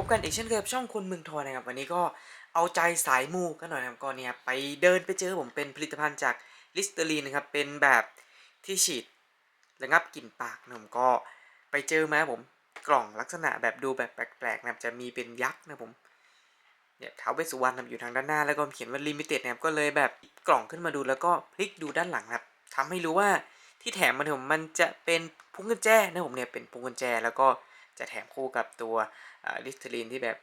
พบกันอีกเช่นเคยช่องคนเมืองทอนะครับวันนี้ก็เอาใจสายมูกันหน่อยนะครับก่อนเนี่ยไปเดินไปเจอผมเป็นผลิตภัณฑ์จากลิสเตอรีนนะครับเป็นแบบที่ฉีดระงับกลิ่นปากนะผมก็ไปเจอมาผมกล่องลักษณะแบบดูแบบแปลกๆนะครับจะมีเป็นยักษ์นะผมเนี่ยท้าวเวสสุวรรณนะครับอยู่ทางด้านหน้าแล้วก็เขียนว่าลิมิเต็ดนะครับก็เลยแบบกล่องขึ้นมาดูแล้วก็พลิกดูด้านหลังนะครับทำให้รู้ว่าที่แถมมาเนี่ยผมมันจะเป็นพุงกุญแจนะผมเนี่ยเป็นพุงกุญแจแล้วก็ จะแถมคู่กับตัวลิสเตอรีนที่แบบ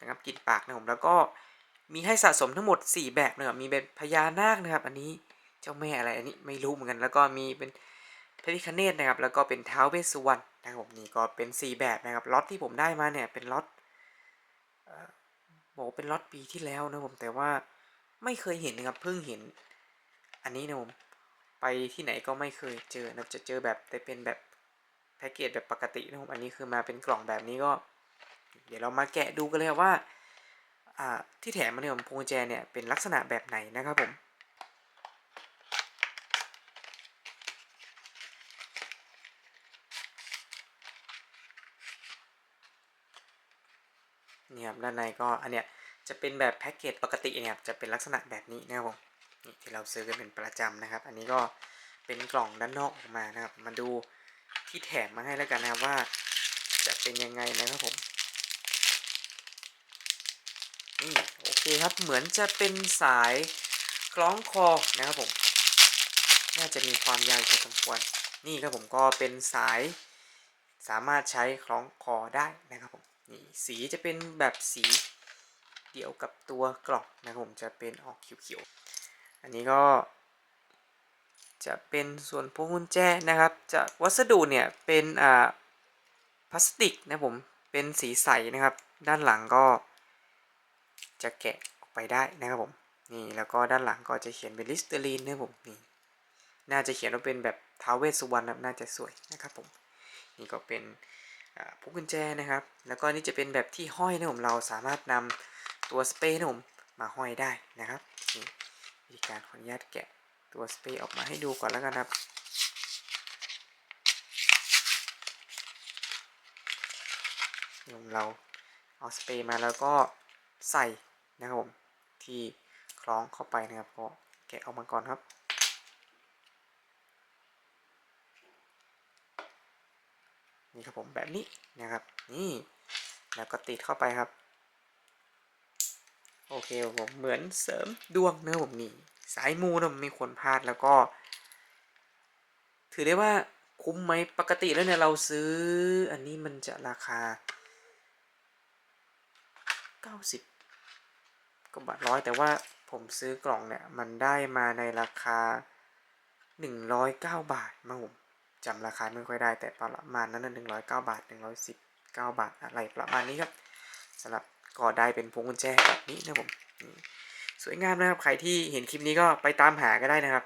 นะครับกลินปากนะผมแล้วก็มีให้สะสมทั้งหมด 4 แบบนะครับมีเป็นพญานาคนะครับ อันนี้เจ้าแม่อะไรอันนี้ไม่รู้เหมือนกัน แล้วก็มีเป็นพระพิคเนตนะครับ แล้วก็เป็นเท้าเวสสุวรรณนะครับผมนี่ก็เป็น 4 แบบนะครับล็อตที่ผมได้มาเนี่ยเป็นล็อตบอกเป็นล็อตปีที่แล้วนะผมแต่ว่าไม่เคยเห็นนะครับเพิ่งเห็น อันนี้นะผมไปที่ไหนก็ไม่เคยเจอนะจะเจอแบบแต่เป็นแบบ แพ็กเกจแบบปกตินะผมอันนี้คือมาเป็นกล่องแบบนี้ก็ เดี๋ยวเรามาแกะดูกันเลยว่าที่แถมมาเนี่ยผมพวงแจเนี่ยเป็นลักษณะแบบไหนนะครับผมนี่ครับด้านในก็อันเนี้ยจะเป็นแบบแพ็กเกจปกติเนี่ยครับจะเป็นลักษณะแบบนี้นะครับผมนี่ที่เราซื้อกันเป็นประจำนะครับ อันนี้ก็เป็นกล่องด้านนอกออกมานะครับ มาดู ที่แถมมาให้แล้วกันนะครับว่า จะเป็นยังไงนะครับผมนี่โอเคครับเหมือนจะเป็นสายคล้องคอนะครับผม น่าจะมีความยาวพอสมควร นี่ครับผมก็เป็นสายสามารถใช้คล้องคอได้นะครับผมนี่สีจะเป็นแบบสีเดียวกับตัวกล่องนะครับผมจะเป็นออกเขียวๆอันนี้ก็ จะเป็นส่วนพวงกุญแจนะครับ จะวัสดุเนี่ยเป็นอ่าพลาสติกนะผมเป็นสีใสนะครับ ด้านหลังก็ จะแกะออกไปได้นะครับผมนี่แล้วก็ด้านหลังก็จะเขียนเป็นลิสเตอรีนนะครับผมนี่น่าจะเขียนว่าเป็นแบบท้าวเวสสุวรรณนะครับน่าจะสวยนะครับผมนี่ก็เป็นพวกกุญแจนะครับ แล้วก็นี่จะเป็นแบบที่ห้อยนะผมเราสามารถนำตัวสเปรย์นะผมมาห้อยได้นะครับนี่วิธีการขออนุญาตแกะ ตัวสเปรย์ออกมาให้ดูก่อนแล้วกันครับ เราเอาสเปรย์มาแล้วก็ใส่นะครับผมที่คล้องเข้าไปนะครับก็แกะออกมาก่อนครับนี่ครับผมแบบนี้นะครับ นี่แล้วก็ติดเข้าไปครับ โอเคผมเหมือนเสริมดวงเนะครับผมนี่ สายมูนะไม่ควรพลาดแล้วก็ ถือได้ว่าคุ้มไหมปกติแล้วเนี่ยเราซื้อ อันนี้มันจะราคา 90กว่าบาทร้อยแต่ว่าผมซื้อกล่องเนี่ย มันได้มาในราคา 109 บาทมั้งผมจำราคาไม่ค่อยได้แต่ประมาณนั้นน่ะ109บาท119บาทอะไรประมาณนี้ครับสำหรับก็ได้เป็นพวงกุญแจแบบนี้นะผม สวยงามนะครับ ใครที่เห็นคลิปนี้ก็ไปตามหาก็ได้นะครับ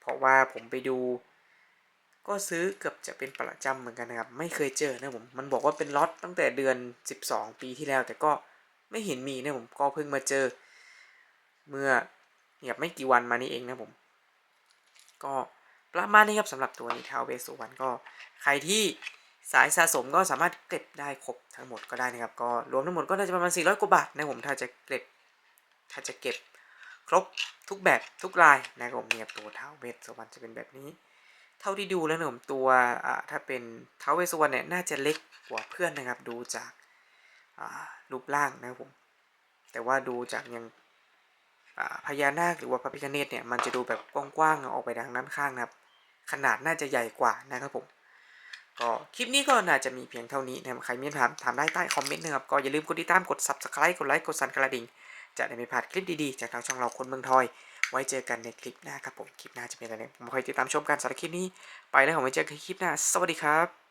เพราะว่าผมไปดู ก็ซื้อเกือบจะเป็นประจำเหมือนกันนะครับ ไม่เคยเจอนะผม มันบอกว่าเป็นล็อตตั้งแต่เดือน 12 ปีที่แล้ว แต่ก็ไม่เห็นมีนะผม ก็เพิ่งมาเจอ เมื่อเนี่ยไม่กี่วันมานี้เองนะผม ก็ประมาณนี้ครับสำหรับตัวนี้ท้าวเวสสุวรรณก็ ใครที่สายสะสมก็สามารถเก็บได้ครบทั้งหมดก็ได้นะครับ ก็รวมทั้งหมดก็น่าจะประมาณ400กว่าบาทนะผมถ้าจะเก็บ ถ้าจะเก็บครบทุกแบบทุกลายนะครับผมเนี่ยตัวเท้าเวสสุวรรณจะเป็นแบบนี้ เท่าที่ดูแล้วนะผมตัวอ่าถ้าเป็นเท้าเวสสุวรรณเนี่ยน่าจะเล็กกว่าเพื่อนนะครับ ดูจากอ่ารูปร่างนะครับผมแต่ว่าดูจากยังพญานาคหรือว่าพระพิฆเนศเนี่ยมันจะดูแบบกว้างๆออกไปทางด้านข้างนะครับ ขนาดน่าจะใหญ่กว่านะครับผมก็คลิปนี้ก็น่าจะมีเพียงเท่านี้นะครับใครมีคำถามถามได้ใต้คอมเมนต์นะครับก็อย่าลืมกดติดตามกด subscribe กดไลค์กดสั่นกระดิ่ง จะได้ไม่พลาดคลิปดีๆ จากทางช่องเราคนเมืองทอย ไว้เจอกันในคลิปหน้าครับผม คลิปหน้าจะเป็นอะไรผมคอยติดตามชมกันสำหรับคลิปนี้ ไปแล้วผมไว้เจอกันคลิปหน้า สวัสดีครับ